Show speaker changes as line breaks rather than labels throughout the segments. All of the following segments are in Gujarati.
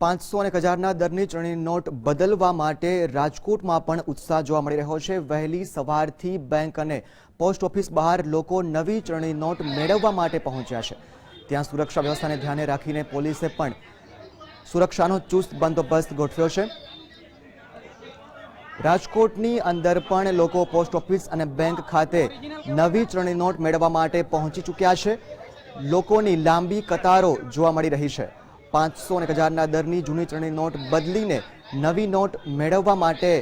પાંચસો અને હજારના દરની ચલણી નોટ બદલવા માટે રાજકોટમાં પણ ઉત્સાહ જોવા મળી રહ્યો છે. વહેલી સવારથી બેંક અને પોસ્ટ ઓફિસ બહાર લોકો નવી ચલણી નોટ મેળવવા માટે પહોંચ્યા છે. ત્યાં સુરક્ષા વ્યવસ્થાને ધ્યાને રાખીને પોલીસે પણ સુરક્ષાનો ચુસ્ત બંદોબસ્ત ગોઠવ્યો છે. રાજકોટની અંદર પણ લોકો પોસ્ટ ઓફિસ અને બેંક ખાતે નવી ચલણી નોટ મેળવવા માટે પહોંચી ચૂક્યા છે. લોકોની લાંબી કતારો જોવા મળી રહી છે. પાંચસો અને હજારના દરની જૂની ચલણી નોટ બદલીને નવી નોટ મેળવવા માટે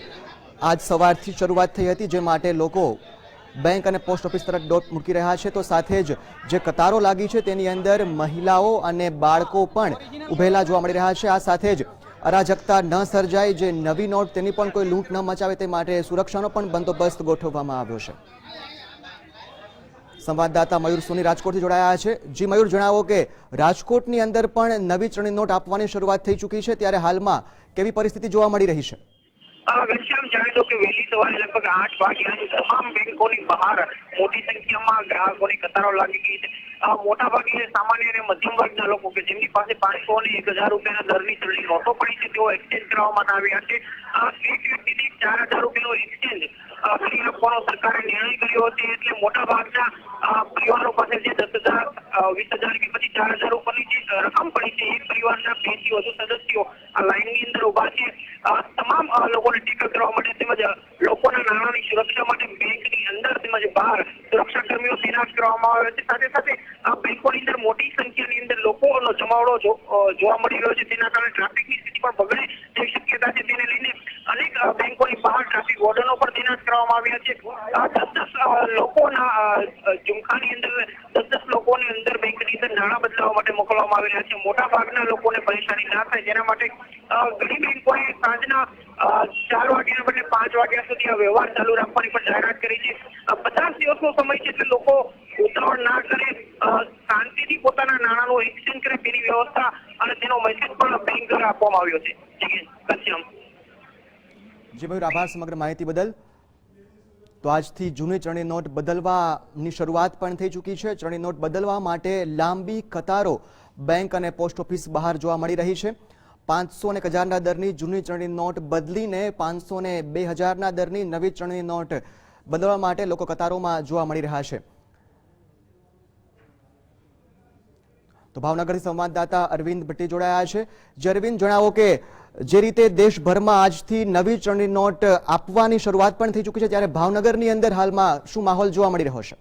આજ સવારથી શરૂઆત થઈ હતી, જે માટે લોકો બેંક અને પોસ્ટ ઓફિસ તરફ ડોટ મૂકી રહ્યા છે. તો સાથે જ જે કતારો લાગી છે તેની અંદર મહિલાઓ અને બાળકો પણ ઉભેલા જોવા મળી રહ્યા છે. આ સાથે જ અરાજકતા ન સર્જાય, જે નવી નોટ તેની પણ કોઈ લૂંટ ન મચાવે તે માટે સુરક્ષાનો પણ બંદોબસ્ત ગોઠવવામાં આવ્યો છે. સંવાદદાતા મયુર સોની રાજકોટથી જોડાયા છે. જી મયુર, જણાવો કે રાજકોટની અંદર પણ નવી ચણી નોટ આપવાની શરૂઆત થઈ ચૂકી છે. ત્યારે હાલમાં કેવી પરિસ્થિતિ જોવા મળી રહી છે?
ઘનશ્યામ જાણે કે વહેલી સવારે લગભગ આઠ વાગ્યાની તમામ બેંકોની બહાર મોટી સંખ્યામાં ગ્રાહકોની કતારો લાગી ગઈ છે. મોટા ભાગે સામાન્ય અને મધ્યમ વર્ગના લોકો કે જેમની પાસે પાંચસો અને એક હજાર રૂપિયાના દરની ચલણી નોટો પડી છે, તેઓ એક્સચેન્જ કરવામાં આવ્યા છે. એક વ્યક્તિથી ચાર હજાર રૂપિયાનો એક્સચેન્જ કરી આપવાનો સરકારે નિર્ણય કર્યો છે એટલે મોટા ભાગના પરિવારો પાસે જે દસ હજાર વીસ હજાર કે પછી ચાર હજાર ઉપરની જે રકમ પડી છે એક પરિવારના બેથી વધુ સદસ્યો લાઇનની અંદર ઊભા છે. તમામ લોકોને ટેકલ કરવા માટે તેમજ લોકોના નાણાંની સુરક્ષા માટે બેંકની અંદર તેમજ બહાર સુરક્ષા કર્મીઓ તૈનાત કરવામાં આવ્યા છે. સાથે સાથે આ બેંકોની અંદર મોટી સંખ્યાની અંદર લોકોનો જમાવડો જોવા મળી રહ્યો છે. તેના કારણે ટ્રાફિકની સ્થિતિ પણ બગડે તેવી શક્યતા છે. તેને લઈને અનેક બેંકોની બહાર ટ્રાફિક વોર્ડનો પણ તૈનાત કરવામાં આવ્યા છે. દસ દસ લોકોના ઝુમખાની અંદર દસ દસ લોકોની અંદર બેંકની અંદર નાણાં બદલાવા માટે મોકલવામાં આવી રહ્યા છે. મોટા ભાગના લોકોને પરેશાની ના થાય. તેના માટે ઘણી બેંકોએ સાંજના ચાર વાગ્યા બદલે પાંચ વાગ્યા સુધી આ વ્યવહાર ચાલુ રાખવાની પણ જાહેરાત કરી છે. પચાસ દિવસનો સમય છે એટલે લોકો ઉતાવળ ના કરે. શાંતિથી પોતાના નાણાંનું એક્સચેન્જ કરે, તેની વ્યવસ્થા અને તેનો મેસેજ પણ બેંક દ્વારા આપવામાં આવ્યો છે. કચ્છમ
જી મયુર આભાર સમગ્ર માહિતી બદલ. તો આજથી જૂની ચણી નોટ બદલવાની શરૂઆત પણ થઈ ચૂકી છે. ચણી નોટ બદલવા માટે લાંબી કતારો બેંક અને પોસ્ટ ઓફિસ બહાર જોવા મળી રહી છે. પાંચસો ને એક હજારના દરની જૂની ચલણી નોટ બદલીને પાંચસો ને બે હજારના દરની નવી ચલણી નોટ બદલવા માટે લોકો કતારોમાં જોવા મળી રહ્યા છે. તો ભાવનગરથી સંવાદદાતા અરવિંદ ભટ્ટી જોડાયા છે. જે અરવિંદ, જણાવો કે જે રીતે દેશભરમાં આજથી નવી ચલણી નોટ આપવાની શરૂઆત પણ થઈ ચૂકી છે, ત્યારે ભાવનગરની અંદર હાલમાં શું માહોલ જોવા મળી રહ્યો છે?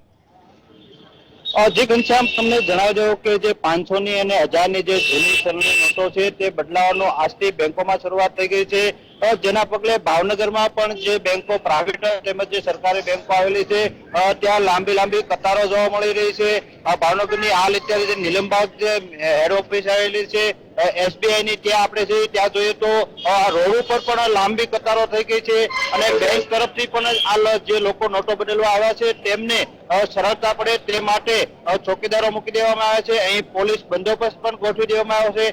જી ઘનશ્યામ, તમને જણાવી દઉં કે જે પાંચસો ની અને હજારની જે જૂની સરની નોટો છે, તે બદલાવાનો આજથી બેંકોમાં શરૂઆત થઈ ગઈ છે. જેના પગલે ભાવનગરમાં પણ જે બેંકો પ્રાઇવેટ તેમજ જે સરકારી બેંકો આવેલી છે ત્યાં લાંબી લાંબી કતારો જોવા મળી રહી છે. ભાવનગરની હાલ અત્યારે જે નીલમબાગ જે હેડ ઓફિસ આવેલી છે એસબીઆઈ ની ત્યાં આપણે જઈએ ત્યાં જોઈએ તો રોડ ઉપર પણ લાંબી કતારો થઈ ગઈ છે અને બેંક તરફથી પણ આ જે લોકો નોટો બદલવા આવ્યા છે, તેમને સરળતા પડે તે માટે ચોકીદારો મૂકી દેવામાં આવ્યા છે. અહીં પોલીસ બંદોબસ્ત પણ ગોઠવી દેવામાં આવ્યો છે.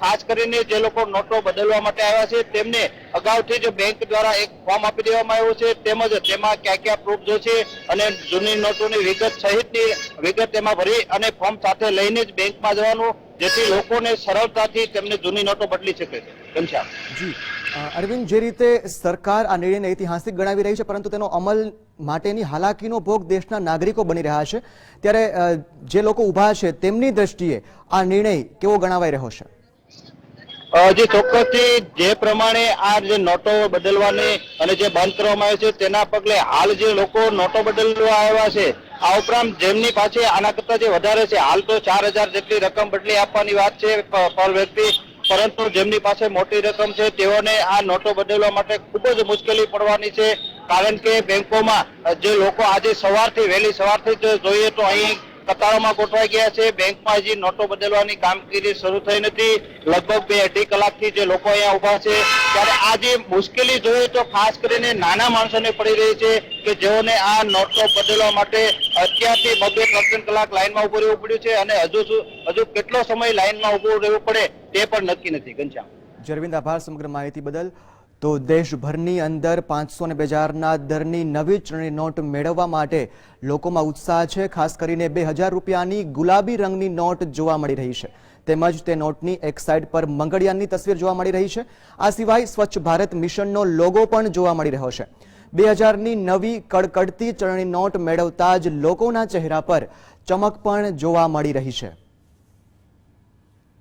ખાસ કરીને જે લોકો નોટો બદલવા માટે આવ્યા છે, તેમને અગાઉથી જ બેંક દ્વારા એક ફોર્મ આપી દેવામાં આવ્યું છે. તેમજ તેમાં ક્યાં ક્યાં પ્રૂફ જોશે અને જૂની નોટોની વિગત સહિતની વિગત તેમાં ભરી અને ફોર્મ સાથે લઈને જ બેંકમાં જવાનું જેથી લોકોને સરળતાથી તેમને જૂની નોટો બદલી શકે છે. ઘનશ્યામ
જી. અરવિંદ જે રીતે સરકાર આ નિર્ણયને ઐતિહાસિક ગણાવી રહી છે પરંતુ તેનો અમલ માટેની હાલાકીનો ભોગ દેશના નાગરિકો બની રહ્યા છે ત્યારે જે લોકો ઊભા છે તેમની દ્રષ્ટિએ આ નિર્ણય કેવો ગણાવાઈ રહ્યો છે?
જે ચોક્કસથી જે પ્રમાણે આ જે નોટો બદલવાની અને જે બંધ કરવામાં આવે છે તેના પગલે હાલ જે લોકો નોટો બદલવા આવ્યા છે આ ઉપરાંત જેમની પાસે આના કરતા જે વધારે છે, હાલ તો ચાર હજાર જેટલી રકમ બદલી આપવાની વાત છે પર વ્યક્તિ. પરંતુ જેમની પાસે મોટી રકમ છે, તેઓને આ નોટો બદલવા માટે ખૂબ જ મુશ્કેલી પડવાની છે. કારણ કે બેંકોમાં જે લોકો આજે સવારથી વહેલી સવારથી જોઈએ તો અહીં કતારોમાં ગોઠવાઈ ગયા છે. બેંકમાં હજી નોટો બદલવાની કામગીરી શરૂ થઈ નથી. લગભગ બે અઢી કલાકથી જે લોકો અહીંયા ઊભા છે, ત્યારે આ જે મુશ્કેલી જોઈએ તો ખાસ કરીને નાના માણસોને પડી રહી છે કે જેઓને આ નોટો બદલવા માટે અત્યારથી બબે ત્રણ કલાક લાઈનમાં ઉભું રહેવું પડ્યું છે અને હજુ હજુ કેટલો સમય લાઈનમાં ઉભું રહેવું પડે તે પણ નક્કી નથી. ઘનશ્યામ.
જરવિંદ આભાર. સમગ્ર માહિતી બદલ. તો દેશભરની અંદર પાંચસો ને બે હજારના દરની નવી ચૂંટણી નોટ મેળવવા માટે લોકોમાં ઉત્સાહ છે. ખાસ કરીને બે હજાર રૂપિયાની ગુલાબી રંગની નોટ જોવા મળી રહી છે. તેમજ તે નોટની એક સાઈડ પર મંગળયાનની તસવીર જોવા મળી રહી છે. આ સિવાય સ્વચ્છ ભારત મિશનનો લોગો પણ જોવા મળી રહ્યો છે. બે હજારની નવી કડકડતી ચલણી નોટ મેળવતા જ લોકોના ચહેરા પર ચમક પણ જોવા મળી રહી છે.